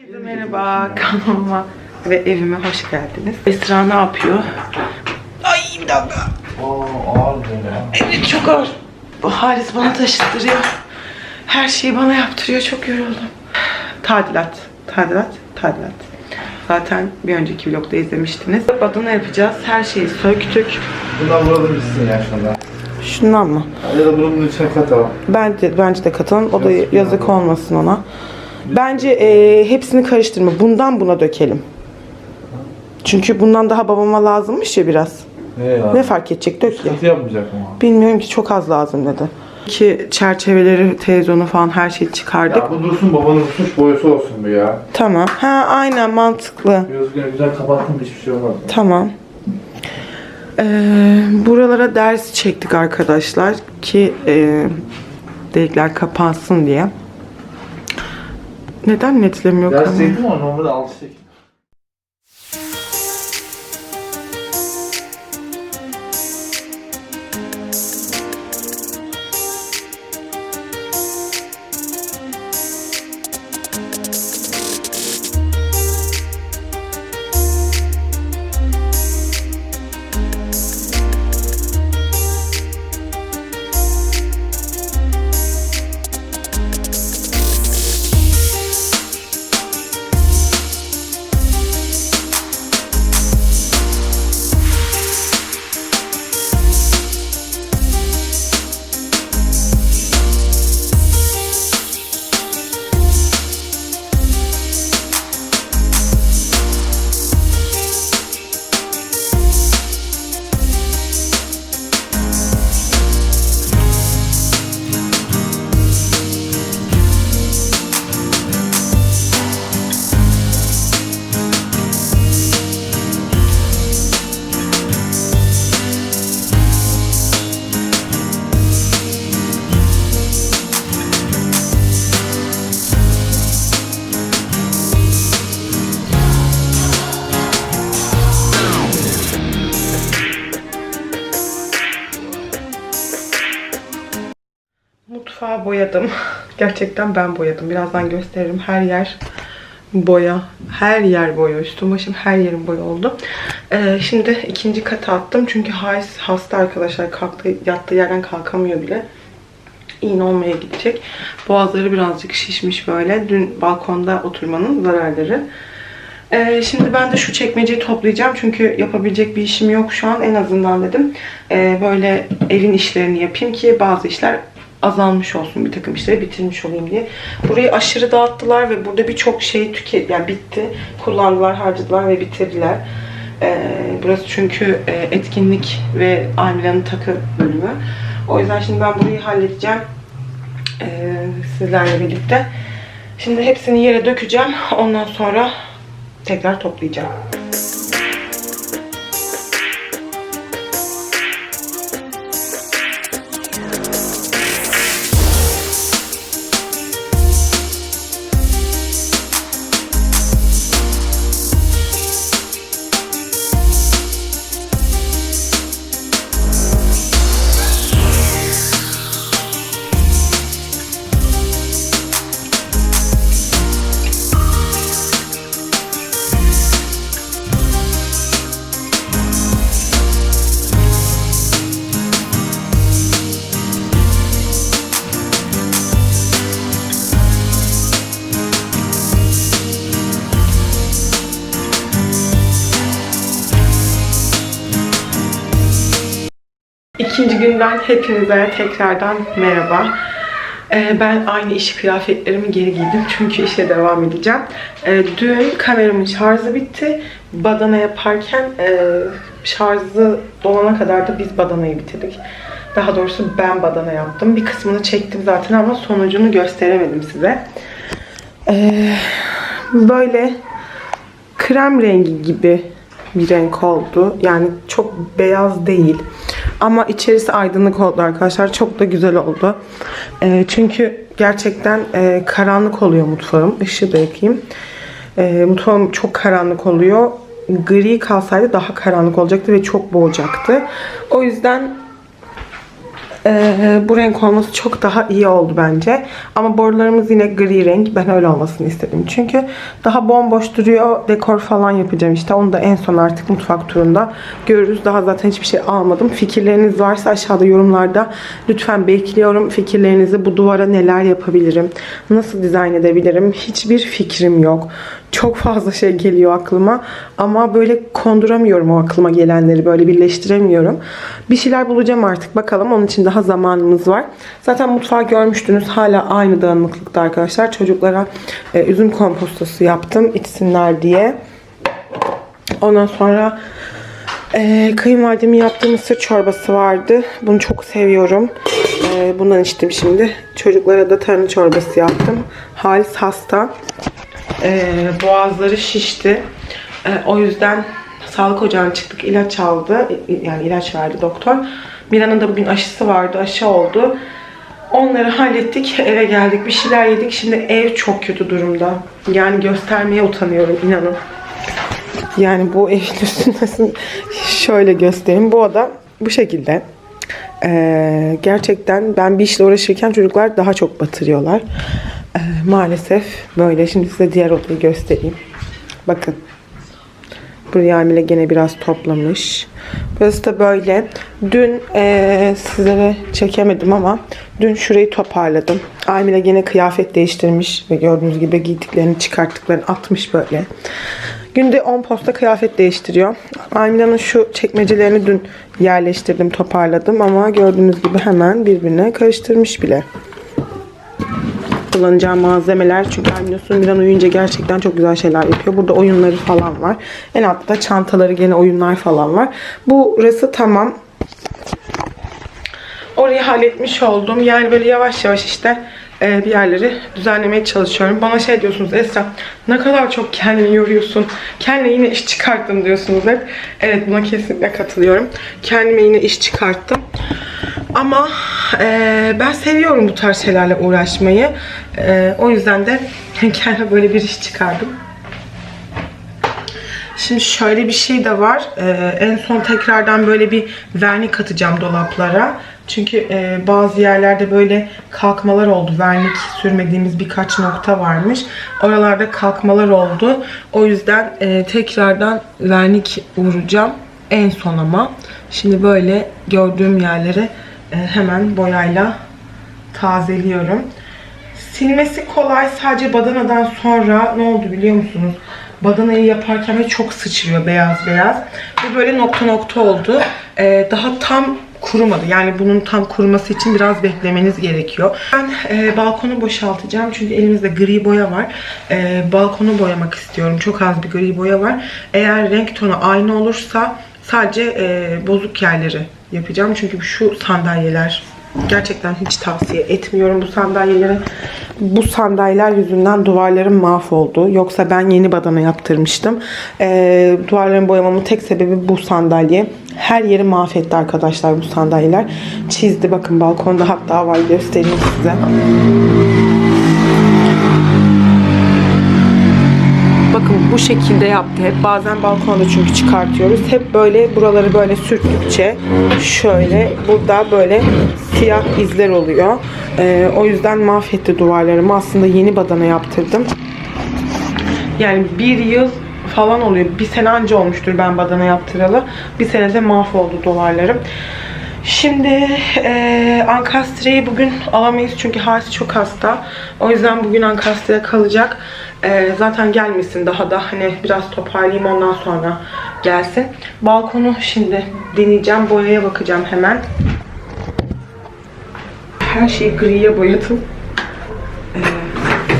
Herkese merhaba kanalıma ve evime hoş geldiniz. Esra ne yapıyor? Ay bir dakika. Aa ağır böyle. Evet çok ağır. Bu Halis bana taşıttırıyor. Her şeyi bana yaptırıyor. Çok yoruldum. Tadilat, tadilat, tadilat. Zaten bir önceki vlogda izlemiştiniz. Badana yapacağız. Her şeyi söktük. Bundan burada bitsin ya şundan. Şundan mı? Ya da bunun içine katalım. Bence, bence de katalım. O da Yazık yazık ya. olmasın ona. Bence e, hepsini karıştırma. Bundan buna dökelim. Çünkü bundan daha babama lazımmış ya biraz. Ne ya? Ne fark edecek dök ya. Sıkıntı yapmayacak mı? Bilmiyorum ki çok az lazım dedi. Ki çerçeveleri, televizyonu falan her şeyi çıkardık. Ya bu dursun babanın tuş boyası olsun bu ya. Tamam. Ha aynen mantıklı. Gözünü güzel kapattım hiçbir şey olmaz. Tamam. Ee, buralara ders çektik arkadaşlar ki e, delikler kapansın diye. Neden netlemiyor Biraz kamera? zeytin var normalde 6-8. Boyadım. Gerçekten ben boyadım. Birazdan gösteririm. Her yer boya. Her yer boya. Üstüm başım her yerim boya oldu. Ee, şimdi ikinci kata attım. Çünkü Hays hasta arkadaşlar. Kalktı, yattığı yerden kalkamıyor bile. İğne olmaya gidecek. Boğazları birazcık şişmiş böyle. Dün balkonda oturmanın zararları. Ee, şimdi ben de şu çekmeceyi toplayacağım çünkü yapabilecek bir işim yok şu an en azından dedim. Ee, böyle evin işlerini yapayım ki bazı işler azalmış olsun bir takım işleri bitirmiş olayım diye. Burayı aşırı dağıttılar ve burada birçok şey tüket yani bitti. Kullandılar, harcadılar ve bitirdiler. Ee, burası çünkü e, etkinlik ve Almila'nın takı bölümü. O yüzden şimdi ben burayı halledeceğim. Ee, sizlerle birlikte. Şimdi hepsini yere dökeceğim. Ondan sonra tekrar toplayacağım. Günden hepinize tekrardan merhaba. Ee, ben aynı iş kıyafetlerimi geri giydim çünkü işe devam edeceğim. Ee, dün kameramın şarjı bitti. Badana yaparken e, şarjı dolana kadar da biz badanayı bitirdik. Daha doğrusu ben badana yaptım. Bir kısmını çektim zaten ama sonucunu gösteremedim size. Ee, böyle krem rengi gibi bir renk oldu. Yani çok beyaz değil. Ama içerisi aydınlık oldu arkadaşlar. Çok da güzel oldu. Ee, çünkü gerçekten e, karanlık oluyor mutfağım. Işığı da yakayım. Ee, mutfağım çok karanlık oluyor. Gri kalsaydı daha karanlık olacaktı ve çok boğacaktı. O yüzden Ee, bu renk olması çok daha iyi oldu bence. Ama borularımız yine gri renk. Ben öyle olmasını istedim. Çünkü daha bomboş duruyor. Dekor falan yapacağım işte. Onu da en son artık mutfak turunda görürüz. Daha zaten hiçbir şey almadım. Fikirleriniz varsa aşağıda yorumlarda lütfen bekliyorum. Fikirlerinizi bu duvara neler yapabilirim? Nasıl dizayn edebilirim? Hiçbir fikrim yok. Çok fazla şey geliyor aklıma ama böyle konduramıyorum o aklıma gelenleri böyle birleştiremiyorum. Bir şeyler bulacağım artık bakalım onun için daha zamanımız var. Zaten mutfağı görmüştünüz hala aynı dağınıklıkta arkadaşlar. Çocuklara e, üzüm kompostosu yaptım içsinler diye. Ondan sonra e, kayınvalidemin yaptığı mısır çorbası vardı. Bunu çok seviyorum. E, bundan içtim şimdi. Çocuklara da tarhana çorbası yaptım. Halis hasta. E, boğazları şişti. E, o yüzden sağlık ocağına çıktık. ilaç aldı. Yani ilaç verdi doktor. Mira'nın da bugün aşısı vardı. Aşı oldu. Onları hallettik. Eve geldik. Bir şeyler yedik. Şimdi ev çok kötü durumda. Yani göstermeye utanıyorum inanın. Yani bu evin üstündesin. Şöyle göstereyim. Bu oda bu şekilde. Ee, gerçekten ben bir işle uğraşırken çocuklar daha çok batırıyorlar. Ee, maalesef böyle. Şimdi size diğer odayı göstereyim. Bakın. Burayı Amile gene biraz toplamış. Burası da böyle. Dün eee, sizlere çekemedim ama dün şurayı toparladım. Amile gene kıyafet değiştirmiş ve gördüğünüz gibi giydiklerini çıkarttıklarını atmış böyle. Günde 10 posta kıyafet değiştiriyor. Amina'nın şu çekmecelerini dün yerleştirdim, toparladım ama gördüğünüz gibi hemen birbirine karıştırmış bile kullanacağım malzemeler. Çünkü Alminosun Miran uyuyunca gerçekten çok güzel şeyler yapıyor. Burada oyunları falan var. En altta çantaları gene oyunlar falan var. Burası tamam. Orayı halletmiş oldum. Yani böyle yavaş yavaş işte e, bir yerleri düzenlemeye çalışıyorum. Bana şey diyorsunuz Esra ne kadar çok kendini yoruyorsun. Kendine yine iş çıkarttım diyorsunuz hep. Evet buna kesinlikle katılıyorum. Kendime yine iş çıkarttım. Ama e, ben seviyorum bu tarz şeylerle uğraşmayı. E, o yüzden de kendime böyle bir iş çıkardım. Şimdi şöyle bir şey de var. Ee, en son tekrardan böyle bir vernik atacağım dolaplara. Çünkü e, bazı yerlerde böyle kalkmalar oldu. Vernik sürmediğimiz birkaç nokta varmış. Oralarda kalkmalar oldu. O yüzden e, tekrardan vernik vuracağım. En son ama. Şimdi böyle gördüğüm yerlere e, hemen boyayla tazeliyorum. Silmesi kolay. Sadece badanadan sonra ne oldu biliyor musunuz? Badanayı yaparken böyle çok sıçrıyor beyaz beyaz. Ve böyle nokta nokta oldu. Ee, daha tam kurumadı. Yani bunun tam kuruması için biraz beklemeniz gerekiyor. Ben e, balkonu boşaltacağım. Çünkü elimizde gri boya var. E, balkonu boyamak istiyorum. Çok az bir gri boya var. Eğer renk tonu aynı olursa sadece e, bozuk yerleri yapacağım. Çünkü şu sandalyeler Gerçekten hiç tavsiye etmiyorum bu sandalyeleri. Bu sandalyeler yüzünden duvarlarım mahvoldu. Yoksa ben yeni badana yaptırmıştım. Ee, duvarların boyamamın tek sebebi bu sandalye. Her yeri mahvetti arkadaşlar bu sandalyeler. Çizdi bakın balkonda hatta var göstereyim size. Bu şekilde yaptı hep. Bazen balkonda çünkü çıkartıyoruz. Hep böyle buraları böyle sürttükçe şöyle burada böyle siyah izler oluyor. Ee, o yüzden mahvetti duvarlarımı. Aslında yeni badana yaptırdım. Yani bir yıl falan oluyor. Bir sene anca olmuştur ben badana yaptıralı. Bir senede mahvoldu duvarlarım. Şimdi e, Ankastre'yi bugün alamayız çünkü Halisi çok hasta. O yüzden bugün Ankastre kalacak. E, zaten gelmesin daha da hani biraz toparlayayım ondan sonra gelsin. Balkonu şimdi deneyeceğim. Boyaya bakacağım hemen. Her şeyi griye boyadım. E,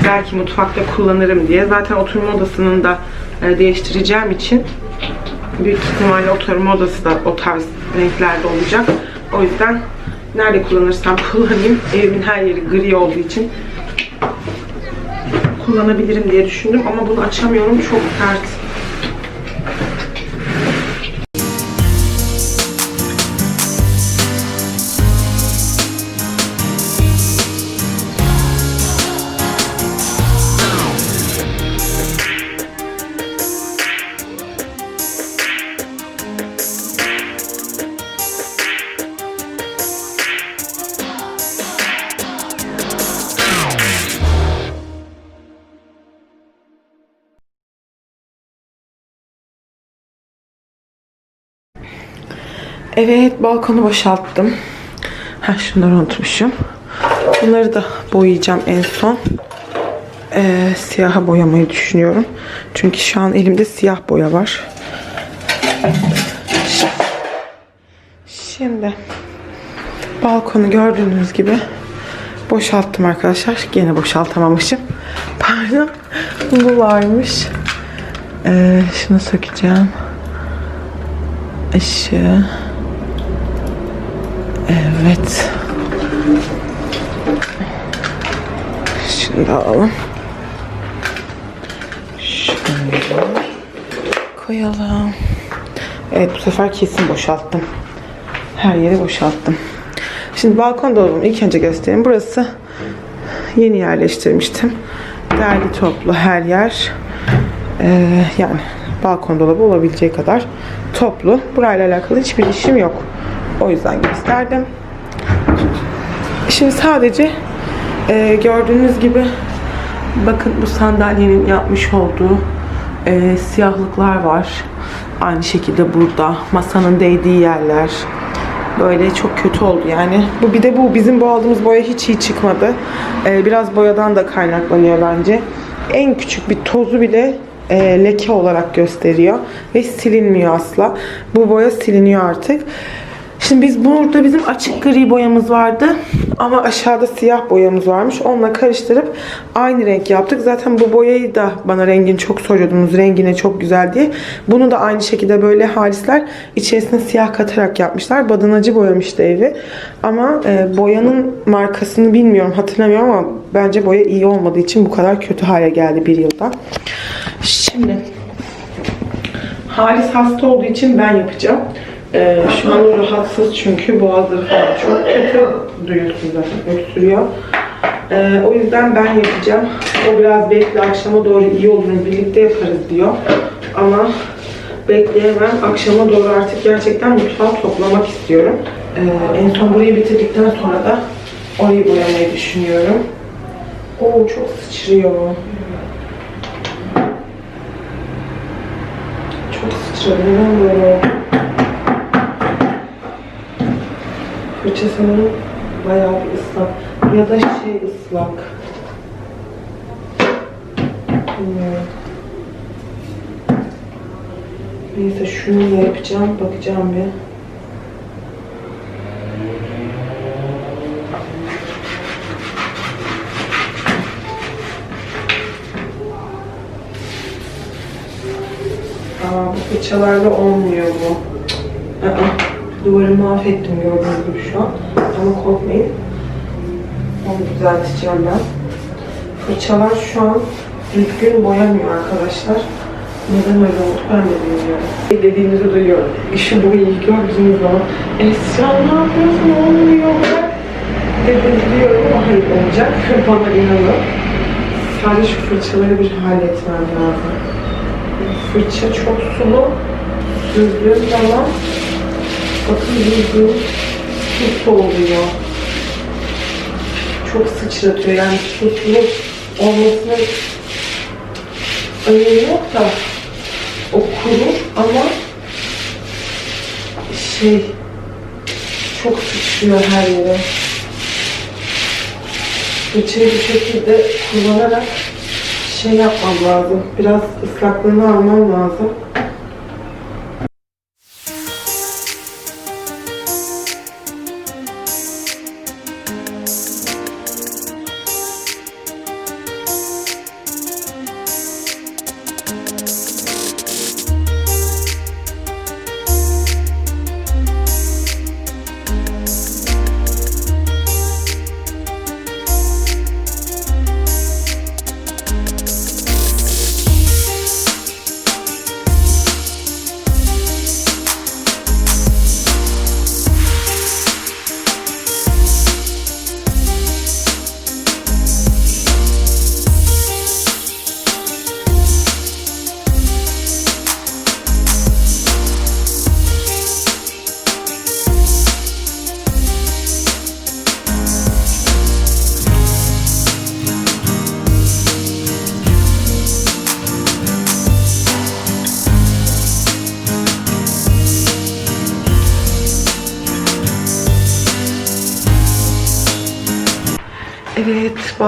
belki mutfakta kullanırım diye. Zaten oturma odasının da e, değiştireceğim için büyük ihtimalle oturma odası da o tarz renklerde olacak. O yüzden nerede kullanırsam kullanayım. Evimin her yeri gri olduğu için kullanabilirim diye düşündüm ama bunu açamıyorum. Çok sert. Evet balkonu boşalttım. Ha şunları unutmuşum. Bunları da boyayacağım en son. Ee, siyaha boyamayı düşünüyorum. Çünkü şu an elimde siyah boya var. Şimdi balkonu gördüğünüz gibi boşalttım arkadaşlar. Gene boşaltamamışım. Pardon. Bu varmış. Ee, şunu sökeceğim. Işığı. Evet. Da alalım. Şöyle koyalım. Evet bu sefer kesin boşalttım. Her yeri boşalttım. Şimdi balkon dolabımı ilk önce göstereyim. Burası yeni yerleştirmiştim. Derli toplu her yer. Ee, yani balkon dolabı olabileceği kadar toplu. Burayla alakalı hiçbir işim yok. O yüzden gösterdim. Şimdi sadece e, gördüğünüz gibi bakın bu sandalyenin yapmış olduğu e, siyahlıklar var. Aynı şekilde burada masanın değdiği yerler böyle çok kötü oldu yani. Bu bir de bu bizim bu aldığımız boya hiç iyi çıkmadı. E, biraz boyadan da kaynaklanıyor bence. En küçük bir tozu bile e, leke olarak gösteriyor ve silinmiyor asla. Bu boya siliniyor artık. Şimdi biz burada bizim açık gri boyamız vardı ama aşağıda siyah boyamız varmış. Onunla karıştırıp aynı renk yaptık. Zaten bu boyayı da bana rengini çok soruyordunuz. Rengine çok güzel diye. Bunu da aynı şekilde böyle halisler içerisine siyah katarak yapmışlar. Badınacı boyamıştı evi. Ama e, boyanın markasını bilmiyorum hatırlamıyorum ama bence boya iyi olmadığı için bu kadar kötü hale geldi bir yılda. Şimdi Halis hasta olduğu için ben yapacağım. Ee, şu an rahatsız çünkü boğazları falan çok kötü duyuyorsunuz zaten öksürüyor. Ee, o yüzden ben yapacağım. O biraz belki akşama doğru iyi olur birlikte yaparız diyor. Ama bekleyemem. Akşama doğru artık gerçekten mutfağı toplamak istiyorum. Ee, en son burayı bitirdikten sonra da orayı boyamayı düşünüyorum. Oo çok sıçrıyor. Çok sıçradı. Neden böyle? Fırça sanırım bayağı bir ıslak. Ya da şey ıslak. Bilmiyorum. Neyse şunu yapacağım. Bakacağım bir. Aa, bu fırçalarla olmuyor bu. Aa, duvarı mahvettim gördüğünüz gibi şu an. Ama korkmayın. Onu düzelteceğim ben. Fırçalar şu an düzgün boyamıyor arkadaşlar. Neden öyle oldu ben de bilmiyorum. Dediğinizi duyuyorum. İşi bu iyi gördüğünüz zaman Esra ne yapıyorsun olmuyor bırak. Dediğinizi duyuyorum ama hayır olacak. Bana inanın. Sadece şu fırçaları bir halletmem lazım. Fırça çok sulu. Sürdüğüm zaman bakın yüzüm su oluyor. Çok sıçratıyor. Yani suslu olmasına önemi yok da o kurur ama şey çok sıçrıyor her yere. Fırçayı bu şekilde kullanarak şey yapmam lazım. Biraz ıslaklığını almam lazım.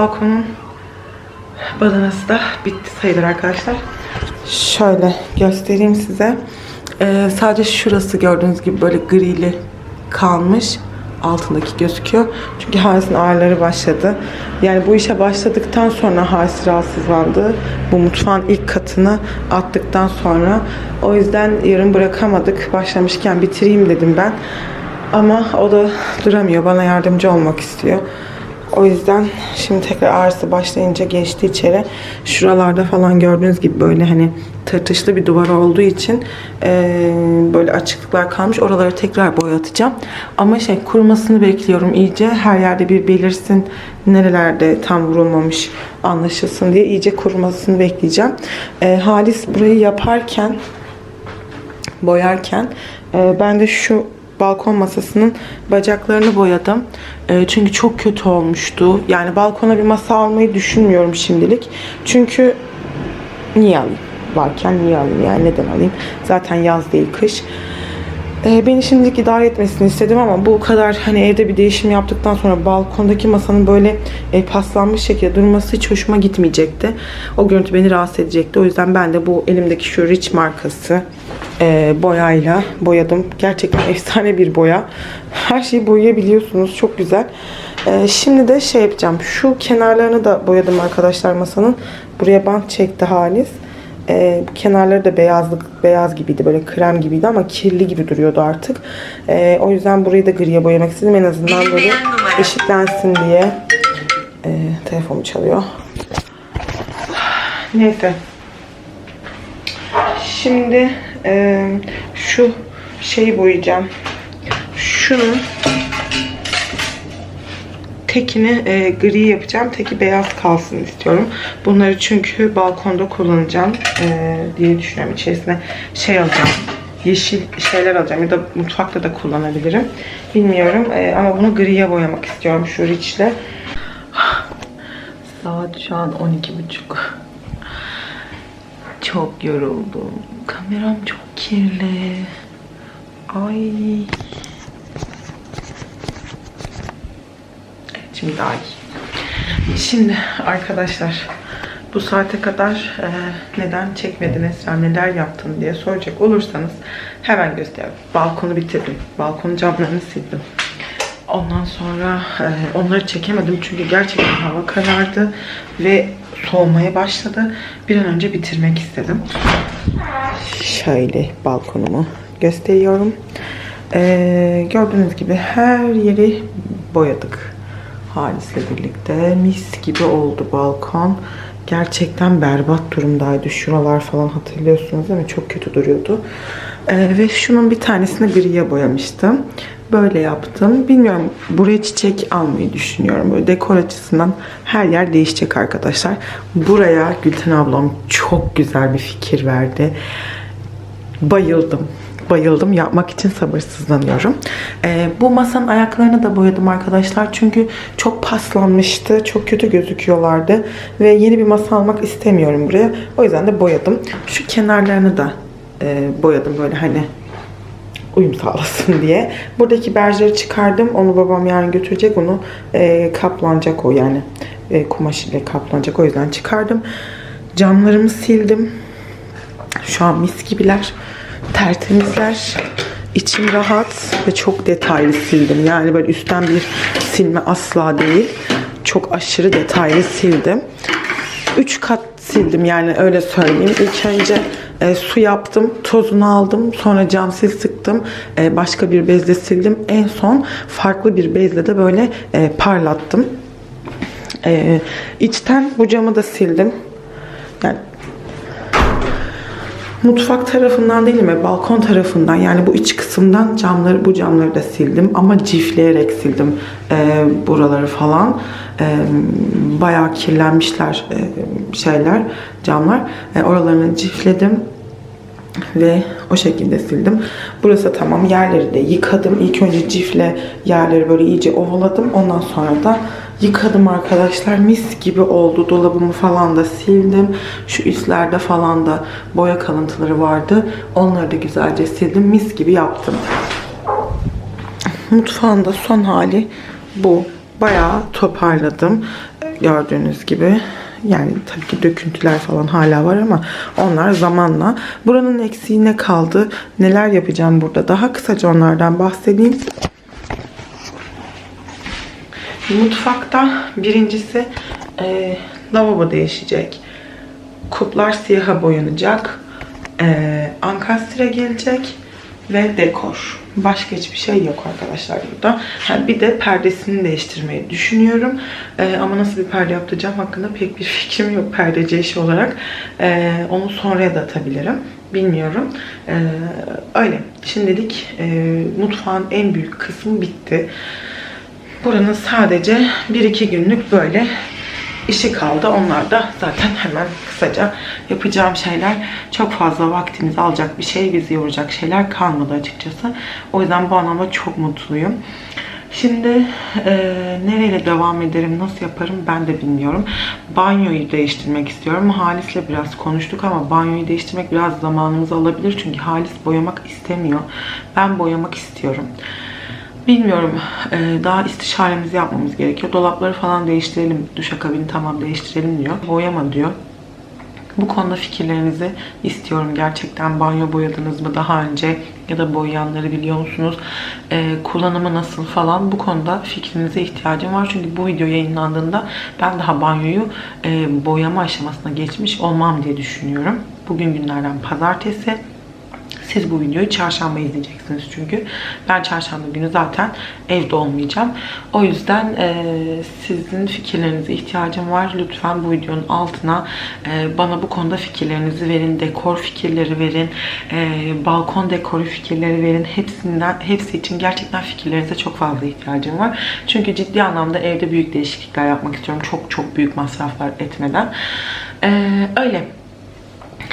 Balkonun badanası da bitti sayılır arkadaşlar. Şöyle göstereyim size. Ee, sadece şurası gördüğünüz gibi böyle grili kalmış. Altındaki gözüküyor. Çünkü Haris'in ağrıları başladı. Yani bu işe başladıktan sonra Haris rahatsızlandı. Bu mutfağın ilk katını attıktan sonra. O yüzden yarın bırakamadık. Başlamışken bitireyim dedim ben. Ama o da duramıyor. Bana yardımcı olmak istiyor. O yüzden şimdi tekrar ağrısı başlayınca geçti içeri. Şuralarda falan gördüğünüz gibi böyle hani tırtışlı bir duvar olduğu için eee, böyle açıklıklar kalmış. Oraları tekrar boyatacağım. Ama şey kurumasını bekliyorum iyice. Her yerde bir belirsin. Nerelerde tam vurulmamış anlaşılsın diye iyice kurumasını bekleyeceğim. Eee, Halis burayı yaparken boyarken e, ben de şu balkon masasının bacaklarını boyadım. E, çünkü çok kötü olmuştu. Yani balkona bir masa almayı düşünmüyorum şimdilik. Çünkü niye alayım? Varken niye alayım? Yani neden alayım? Zaten yaz değil kış. E, beni şimdilik idare etmesini istedim ama bu kadar hani evde bir değişim yaptıktan sonra balkondaki masanın böyle e, paslanmış şekilde durması hiç hoşuma gitmeyecekti. O görüntü beni rahatsız edecekti. O yüzden ben de bu elimdeki şu Rich markası e, boyayla boyadım. Gerçekten efsane bir boya. Her şeyi boyayabiliyorsunuz. Çok güzel. E, şimdi de şey yapacağım. Şu kenarlarını da boyadım arkadaşlar masanın. Buraya bant çekti Halis. E, kenarları da beyazlık beyaz gibiydi böyle krem gibiydi ama kirli gibi duruyordu artık. E, o yüzden burayı da griye boyamak istedim en azından böyle eşitlensin diye. E, telefonum çalıyor. Neyse. Şimdi e, şu şeyi boyayacağım. Şunun tekini e, gri yapacağım. Teki beyaz kalsın istiyorum. Bunları çünkü balkonda kullanacağım e, diye düşünüyorum. İçerisine şey alacağım. Yeşil şeyler alacağım ya da mutfakta da kullanabilirim. Bilmiyorum e, ama bunu griye boyamak istiyorum şu riçle. Saat şu an 12.30. Çok yoruldum. Kameram çok kirli. Ay. Şimdi daha iyi. Şimdi arkadaşlar bu saate kadar e, neden çekmedin Esra, neler yaptın diye soracak olursanız hemen gösteriyorum. Balkonu bitirdim. Balkonun camlarını sildim. Ondan sonra e, onları çekemedim çünkü gerçekten hava karardı ve soğumaya başladı. Bir an önce bitirmek istedim. Şöyle balkonumu gösteriyorum. E, gördüğünüz gibi her yeri boyadık. Halis'le birlikte mis gibi oldu balkon. Gerçekten berbat durumdaydı. Şuralar falan hatırlıyorsunuz değil mi? Çok kötü duruyordu. Ee, ve şunun bir tanesini griye boyamıştım. Böyle yaptım. Bilmiyorum buraya çiçek almayı düşünüyorum. Böyle dekor açısından her yer değişecek arkadaşlar. Buraya Gülten ablam çok güzel bir fikir verdi. Bayıldım. Bayıldım. Yapmak için sabırsızlanıyorum. Ee, bu masanın ayaklarını da boyadım arkadaşlar. Çünkü çok paslanmıştı. Çok kötü gözüküyorlardı. Ve yeni bir masa almak istemiyorum buraya. O yüzden de boyadım. Şu kenarlarını da e, boyadım böyle hani uyum sağlasın diye. Buradaki berjeri çıkardım. Onu babam yarın götürecek. Onu e, kaplanacak o yani. E, kumaş ile kaplanacak. O yüzden çıkardım. Camlarımı sildim. Şu an mis gibiler. Tertemizler. İçim rahat ve çok detaylı sildim. Yani böyle üstten bir silme asla değil. Çok aşırı detaylı sildim. 3 kat sildim yani öyle söyleyeyim. İlk önce e, su yaptım, tozunu aldım. Sonra cam sil sıktım. E, başka bir bezle sildim. En son farklı bir bezle de böyle e, parlattım. E, içten bu camı da sildim. Yani Mutfak tarafından değil mi? Balkon tarafından yani bu iç kısımdan camları bu camları da sildim ama cifleyerek sildim e, buraları falan. E, bayağı kirlenmişler e, şeyler camlar. E, oralarını cifledim ve o şekilde sildim. Burası tamam. Yerleri de yıkadım. İlk önce cifle yerleri böyle iyice ovaladım. Ondan sonra da yıkadım arkadaşlar. Mis gibi oldu. Dolabımı falan da sildim. Şu üstlerde falan da boya kalıntıları vardı. Onları da güzelce sildim. Mis gibi yaptım. Mutfağın da son hali bu. Bayağı toparladım. Gördüğünüz gibi. Yani tabii ki döküntüler falan hala var ama onlar zamanla. Buranın eksiği ne kaldı? Neler yapacağım burada? Daha kısaca onlardan bahsedeyim. Mutfakta birincisi e, lavabo değişecek. Kuplar siyaha boyanacak. E, ankastre gelecek ve dekor. Başka hiçbir şey yok arkadaşlar burada. Bir de perdesini değiştirmeyi düşünüyorum. E, ama nasıl bir perde yaptıracağım hakkında pek bir fikrim yok perdeci işi olarak. E, onu sonraya da atabilirim. Bilmiyorum. E, öyle. Şimdilik e, mutfağın en büyük kısmı bitti. Buranın sadece 1-2 günlük böyle işi kaldı. Onlar da zaten hemen kısaca yapacağım şeyler. Çok fazla vaktimizi alacak bir şey, bizi yoracak şeyler kalmadı açıkçası. O yüzden bu anlamda çok mutluyum. Şimdi e, nereyle devam ederim, nasıl yaparım ben de bilmiyorum. Banyoyu değiştirmek istiyorum. Halis'le biraz konuştuk ama banyoyu değiştirmek biraz zamanımızı alabilir. Çünkü Halis boyamak istemiyor. Ben boyamak istiyorum. Bilmiyorum. Ee, daha istişaremizi yapmamız gerekiyor. Dolapları falan değiştirelim. Duşakabini tamam değiştirelim diyor. Boyama diyor. Bu konuda fikirlerinizi istiyorum. Gerçekten banyo boyadınız mı daha önce ya da boyayanları biliyor musunuz? Ee, kullanımı nasıl falan bu konuda fikrinize ihtiyacım var. Çünkü bu video yayınlandığında ben daha banyoyu e, boyama aşamasına geçmiş olmam diye düşünüyorum. Bugün günlerden pazartesi. Siz bu videoyu çarşamba izleyeceksiniz çünkü. Ben çarşamba günü zaten evde olmayacağım. O yüzden e, sizin fikirlerinize ihtiyacım var. Lütfen bu videonun altına e, bana bu konuda fikirlerinizi verin. Dekor fikirleri verin. E, balkon dekoru fikirleri verin. Hepsinden, hepsi için gerçekten fikirlerinize çok fazla ihtiyacım var. Çünkü ciddi anlamda evde büyük değişiklikler yapmak istiyorum. Çok çok büyük masraflar etmeden. E, öyle.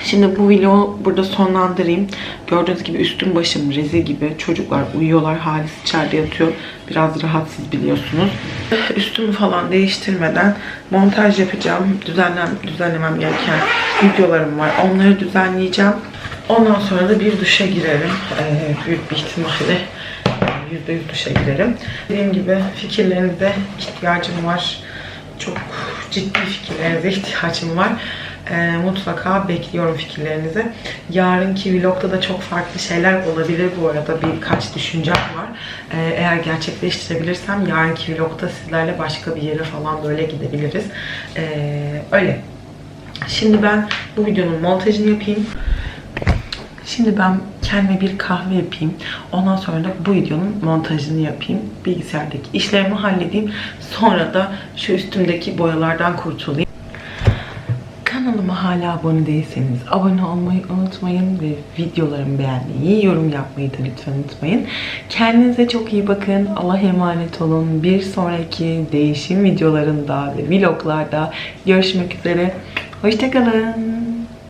Şimdi bu videoyu burada sonlandırayım. Gördüğünüz gibi üstüm başım rezil gibi. Çocuklar uyuyorlar. Halis içeride yatıyor. Biraz rahatsız biliyorsunuz. Üstümü falan değiştirmeden montaj yapacağım. Düzenlem, düzenlemem gereken videolarım var. Onları düzenleyeceğim. Ondan sonra da bir duşa girerim. Ee, büyük bir ihtimalle yüzde yüz duşa girerim. Dediğim gibi fikirlerinize ihtiyacım var. Çok ciddi fikirlerinize ihtiyacım var. Ee, mutlaka bekliyorum fikirlerinizi. Yarınki vlogda da çok farklı şeyler olabilir bu arada. Birkaç düşüncem var. Ee, eğer gerçekleştirebilirsem yarınki vlogda sizlerle başka bir yere falan böyle gidebiliriz. Ee, öyle. Şimdi ben bu videonun montajını yapayım. Şimdi ben kendime bir kahve yapayım. Ondan sonra da bu videonun montajını yapayım. Bilgisayardaki işlerimi halledeyim. Sonra da şu üstümdeki boyalardan kurtulayım. Hala abone değilseniz abone olmayı unutmayın ve videolarımı beğenmeyi, yorum yapmayı da lütfen unutmayın. Kendinize çok iyi bakın. Allah'a emanet olun. Bir sonraki değişim videolarında ve vloglarda görüşmek üzere. Hoşçakalın.